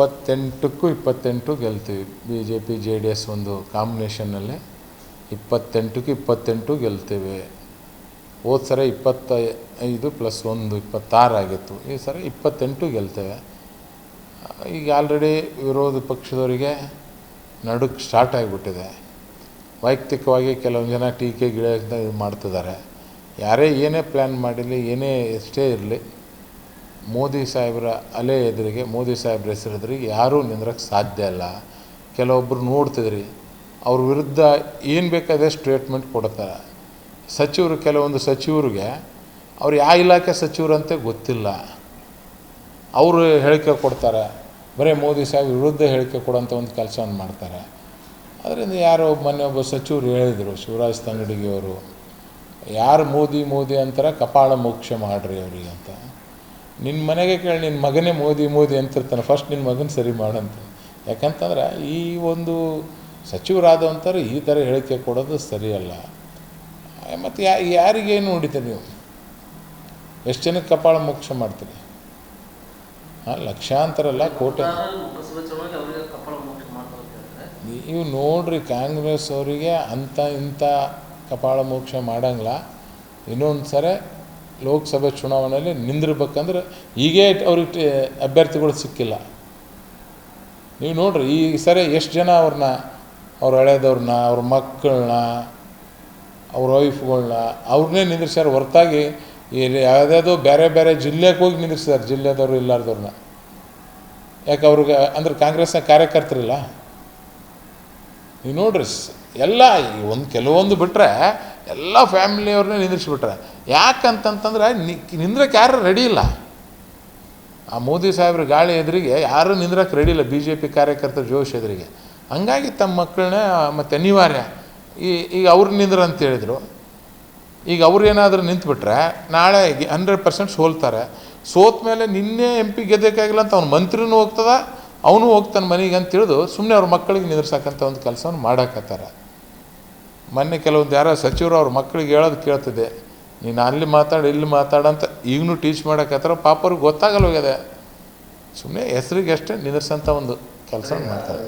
ಇಪ್ಪತ್ತೆಂಟಕ್ಕೂ ಇಪ್ಪತ್ತೆಂಟು ಗೆಲ್ತೀವಿ. B J P J D S ಒಂದು ಕಾಂಬಿನೇಷನ್ನಲ್ಲಿ ಇಪ್ಪತ್ತೆಂಟಕ್ಕೂ ಇಪ್ಪತ್ತೆಂಟು ಗೆಲ್ತೇವೆ. ಹೋದ ಸರ ಇಪ್ಪತ್ತ ಐದು ಪ್ಲಸ್ ಒಂದು ಇಪ್ಪತ್ತಾರು ಆಗಿತ್ತು. ಈ ಸಲ ಇಪ್ಪತ್ತೆಂಟು ಗೆಲ್ತೇವೆ. ಈಗ ಆಲ್ರೆಡಿ ವಿರೋಧ ಪಕ್ಷದವರಿಗೆ ನಡುಕ್ ಸ್ಟಾರ್ಟ್ ಆಗಿಬಿಟ್ಟಿದೆ. ವೈಯಕ್ತಿಕವಾಗಿ ಕೆಲವೊಂದು ಜನ ಟೀಕೆ ಗಿಡ ಇದು ಮಾಡ್ತಿದ್ದಾರೆ. ಯಾರೇ ಏನೇ ಪ್ಲ್ಯಾನ್ ಮಾಡಿರಲಿ, ಏನೇ ಎಷ್ಟೇ ಇರಲಿ ಮೋದಿ ಸಾಹೇಬರ ಅಲೆ ಎದುರಿಗೆ, ಮೋದಿ ಸಾಹೇಬ್ರ ಹೆಸರು ಎದುರಿಗೆ ಯಾರೂ ನಿಂದ್ರಕ್ಕೆ ಸಾಧ್ಯ ಇಲ್ಲ. ಕೆಲವೊಬ್ಬರು ನೋಡ್ತಿದ್ರಿ, ಅವ್ರ ವಿರುದ್ಧ ಏನು ಬೇಕಾದ್ರೆ ಸ್ಟೇಟ್ಮೆಂಟ್ ಕೊಡ್ತಾರೆ. ಸಚಿವರು, ಕೆಲವೊಂದು ಸಚಿವರಿಗೆ, ಅವ್ರು ಯಾವ ಇಲಾಖೆ ಸಚಿವರಂತೆ ಗೊತ್ತಿಲ್ಲ. ಅವರು ಹೇಳಿಕೆ ಕೊಡ್ತಾರೆ, ಬರೀ ಮೋದಿ ಸಾಹೇಬ್ ವಿರುದ್ಧ ಹೇಳಿಕೆ ಕೊಡೋಂಥ ಒಂದು ಕೆಲಸವನ್ನು ಮಾಡ್ತಾರೆ. ಅದರಿಂದ ಯಾರೋ ಮೊನ್ನೆ ಒಬ್ಬ ಸಚಿವರು ಹೇಳಿದರು, ಶಿವರಾಜ್ ತಂಗಡಿಗೆ ಅವರು, ಯಾರು ಮೋದಿ ಮೋದಿ ಅಂತಾರೆ, ಕಪಾಳ ಮೋಕ್ಷ ಮಾಡ್ರಿ ಅವರಿಗೆ ಅಂತ. ನಿನ್ನ ಮನೆಗೆ ಕೇಳಿ ನಿನ್ನ ಮಗನೇ ಮೋದಿ ಮೋದಿ ಅಂತಿರ್ತಾನೆ. ಫಸ್ಟ್ ನಿನ್ನ ಮಗನ ಸರಿ ಮಾಡಂತ. ಯಾಕಂತಂದ್ರೆ ಈ ಒಂದು ಸಚಿವರಾದವಂಥವ್ರು ಈ ಥರ ಹೇಳಿಕೆ ಕೊಡೋದು ಸರಿಯಲ್ಲ. ಮತ್ತು ಯಾ ಯಾರಿಗೇನು ಹೊಡಿತೀರಿ ನೀವು? ಎಷ್ಟು ಜನಕ್ಕೆ ಕಪಾಳ ಮೋಕ್ಷ ಮಾಡ್ತೀರಿ? ಹಾಂ ಲಕ್ಷಾಂತರ ಅಲ್ಲ ಕೋಟೆ. ನೀವು ನೋಡ್ರಿ ಕಾಂಗ್ರೆಸ್ ಅವರಿಗೆ ಅಂಥ ಇಂಥ ಕಪಾಳ ಮೋಕ್ಷ ಮಾಡಂಗಿಲ್ಲ. ಇನ್ನೊಂದು ಸರಿ ಲೋಕಸಭೆ ಚುನಾವಣೆಯಲ್ಲಿ ನಿಂದಿರ್ಬೇಕಂದ್ರೆ ಈಗೇ ಅವ್ರಿಗೆ ಅಭ್ಯರ್ಥಿಗಳು ಸಿಕ್ಕಿಲ್ಲ. ನೀವು ನೋಡ್ರಿ, ಈ ಸರಿ ಎಷ್ಟು ಜನ ಅವ್ರನ್ನ, ಅವ್ರ ಹಳೆದವ್ರನ್ನ, ಅವ್ರ ಮಕ್ಕಳನ್ನ ಅವ್ರ ವೈಫ್ಗಳನ್ನ ಅವ್ರನ್ನೇ ನಿಂದಿರ್ಸ್ಯಾರ ಹೊರತಾಗಿ ಇಲ್ಲಿ ಯಾವುದ್ಯಾವುದೋ ಬೇರೆ ಬೇರೆ ಜಿಲ್ಲೆಗೆ ಹೋಗಿ ನಿಂದಿರ್ಸಿದ್ದಾರೆ ಜಿಲ್ಲೆದವ್ರು ಇಲ್ಲಾರ್ದವ್ರನ್ನ. ಯಾಕೆ ಅವ್ರಿಗೆ, ಅಂದ್ರೆ ಕಾಂಗ್ರೆಸ್ನ ಕಾರ್ಯಕರ್ತರಿಲ್ಲ? ನೀವು ನೋಡ್ರಿ ಎಲ್ಲ ಒಂದು ಕೆಲವೊಂದು ಬಿಟ್ಟರೆ ಎಲ್ಲ ಫ್ಯಾಮಿಲಿಯವ್ರನ್ನೇ ನಿಂದಿರಿಸ್ಬಿಟ್ರೆ. ಯಾಕಂತಂತಂದ್ರೆ ನಿಂದ್ರಕ್ಕೆ ಯಾರು ರೆಡಿ ಇಲ್ಲ. ಆ ಮೋದಿ ಸಾಹೇಬ್ರ ಗಾಳಿ ಎದುರಿಗೆ ಯಾರೂ ನಿಂದ್ರಕ್ಕೆ ರೆಡಿ ಇಲ್ಲ ಬಿ ಜೆ ಪಿ ಕಾರ್ಯಕರ್ತರ ಜೋಶ್ ಎದುರಿಗೆ. ಹಂಗಾಗಿ ತಮ್ಮ ಮಕ್ಕಳನ್ನ ಮತ್ತು ಅನಿವಾರ್ಯ. ಈ, ಈಗ ಅವ್ರು ನಿಂದ್ರ ಅಂತ ಹೇಳಿದರು. ಈಗ ಅವ್ರು ಏನಾದರೂ ನಿಂತ್ಬಿಟ್ರೆ, ನಾಳೆ ಹಂಡ್ರೆಡ್ ಪರ್ಸೆಂಟ್ ಸೋಲ್ತಾರೆ. ಸೋತ ಮೇಲೆ ನಿನ್ನೆ ಎಂ ಪಿ ಗೆದ್ದಕ್ಕಾಗಿಲ್ಲ ಅಂತ ಅವ್ನ ಮಂತ್ರಿನೂ ಹೋಗ್ತದ, ಅವನು ಹೋಗ್ತಾನೆ ಮನೆಗೆ ಅಂತ ತಿಳಿದು ಸುಮ್ಮನೆ ಅವ್ರ ಮಕ್ಕಳಿಗೆ ನಿಂದ್ರಿಸಕ್ಕಂಥ ಒಂದು ಕೆಲಸವನ್ನು ಮಾಡಾಕತ್ತಾರೆ ಮೊನ್ನೆ ಕೆಲವೊಂದು ಯಾರೋ ಸಚಿವರು ಅವ್ರ ಮಕ್ಕಳಿಗೆ ಹೇಳೋದು ಕೇಳ್ತಿದ್ದೆ, ನೀನು ಅಲ್ಲಿ ಮಾತಾಡು, ಇಲ್ಲಿ ಮಾತಾಡಂತ ಈಗಲೂ ಟೀಚ್ ಮಾಡಕತ್ತಾರ ಪಾಪ ಅವ್ರಿಗೆ ಗೊತ್ತಾಗಲ್ಲ ಹೋಗ್ಯದೆ ಸುಮ್ಮನೆ ಹೆಸ್ರಿಗೆ ಅಷ್ಟೇ ನಿಂದ್ರಿಸಂಥ ಒಂದು ಕೆಲಸ ಮಾಡ್ತಾರೆ.